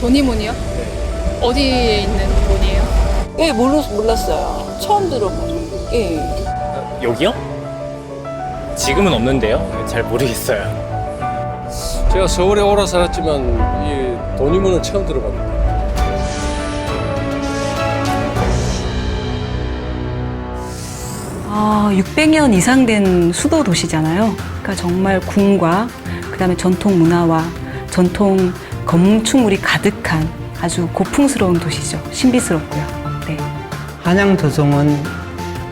도니몬이요? 어디에 있는 돈이에요? 예, 몰랐, 몰랐어요. 처음 들어봐요. 예. 여기요? 지금은 없는데요. 잘 모르겠어요. 제가 서울에 오래 살았지만 이 돈이문은 처음 들어봅니다. 아, 600년 이상 된 수도 도시잖아요. 그러니까 정말 궁과 그다음에 전통 문화와 전통 건축물이 가득한 아주 고풍스러운 도시죠. 신비스럽고요. 네. 한양 도성은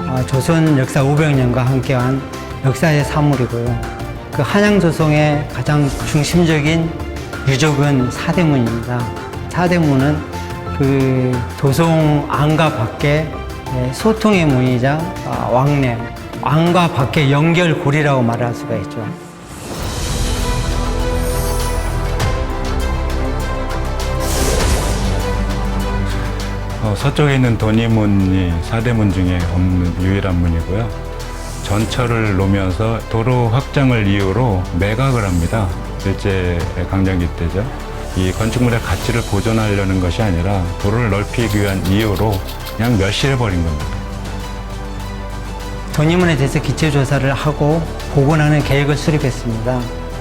어, 조선 역사 500년과 함께한 역사의 사물이고요. 그 한양 도성의 가장 중심적인 유적은 사대문입니다. 사대문은 그 도성 안과 밖에 예, 소통의 문이자 아, 왕래, 안과 밖의 연결고리라고 말할 수가 있죠. 어, 서쪽에 있는 도니문이 사대문 중에 없는 유일한 문이고요. 전철을 놓으면서 도로 확장을 이유로 매각을 합니다. 일제 강점기 때죠. 이 건축물의 가치를 보존하려는 것이 아니라 도로를 넓히기 위한 이유로 그냥 멸실해버린 겁니다. 도니문에 대해서 기초 조사를 하고 복원하는 계획을 수립했습니다.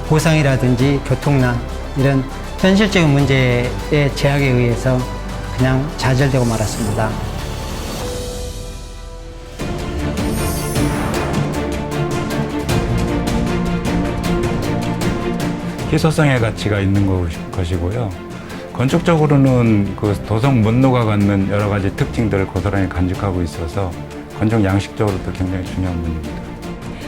보상이라든지 교통난 이런 현실적인 문제의 제약에 의해서 그냥 좌절되고 말았습니다. 희소성의 가치가 있는 것- 것이고요. 건축적으로는 그 도성 문로가 갖는 여러 가지 특징들을 고스란히 간직하고 있어서 건축 양식적으로도 굉장히 중요한 문입니다.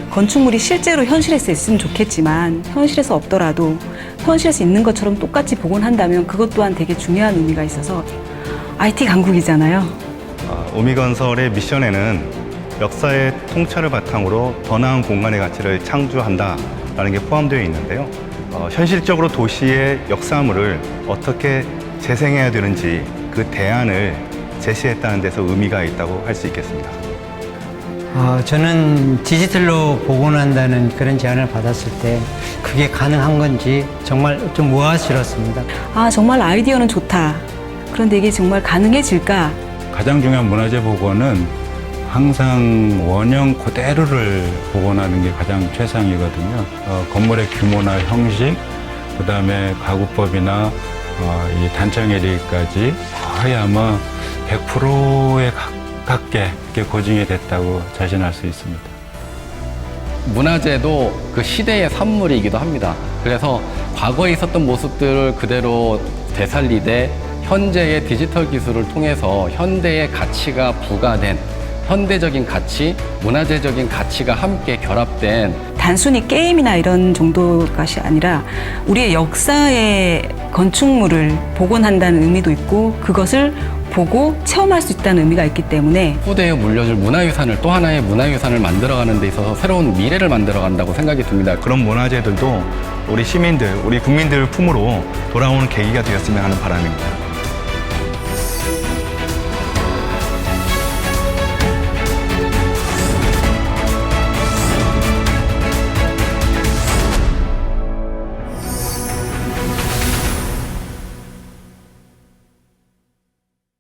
건축물이 실제로 현실에서 있으면 좋겠지만 현실에서 없더라도 현실에서 있는 것처럼 똑같이 복원한다면 그것 또한 되게 중요한 의미가 있어서 IT 강국이잖아요. 아, 오미건설의 미션에는 역사의 통찰을 바탕으로 더 나은 공간의 가치를 창조한다라는 게 포함되어 있는데요. 어, 현실적으로 도시의 역사물을 어떻게 재생해야 되는지 그 대안을 제시했다는 데서 의미가 있다고 할 수 있겠습니다. 어, 저는 디지털로 복원한다는 그런 제안을 받았을 때 그게 가능한 건지 정말 좀 무아스럽습니다. 아, 정말 아이디어는 좋다. 그런데 이게 정말 가능해질까? 가장 중요한 문화재 복원은 항상 원형 그대로를 복원하는 게 가장 최상이거든요. 어, 건물의 규모나 형식, 그 다음에 가구법이나 어, 이 단청 에리까지 거의 아마 100%에 가깝게 고증이 됐다고 자신할 수 있습니다. 문화재도 그 시대의 산물이기도 합니다. 그래서 과거에 있었던 모습들을 그대로 되살리되 현재의 디지털 기술을 통해서 현대의 가치가 부과된 현대적인 가치, 문화재적인 가치가 함께 결합된 단순히 게임이나 이런 정도가 아니라 우리의 역사의 건축물을 복원한다는 의미도 있고 그것을 보고 체험할 수 있다는 의미가 있기 때문에 후대에 물려줄 문화유산을 또 하나의 문화유산을 만들어가는 데 있어서 새로운 미래를 만들어간다고 생각이 듭니다. 그런 문화재들도 우리 시민들, 우리 국민들 품으로 돌아오는 계기가 되었으면 하는 바람입니다.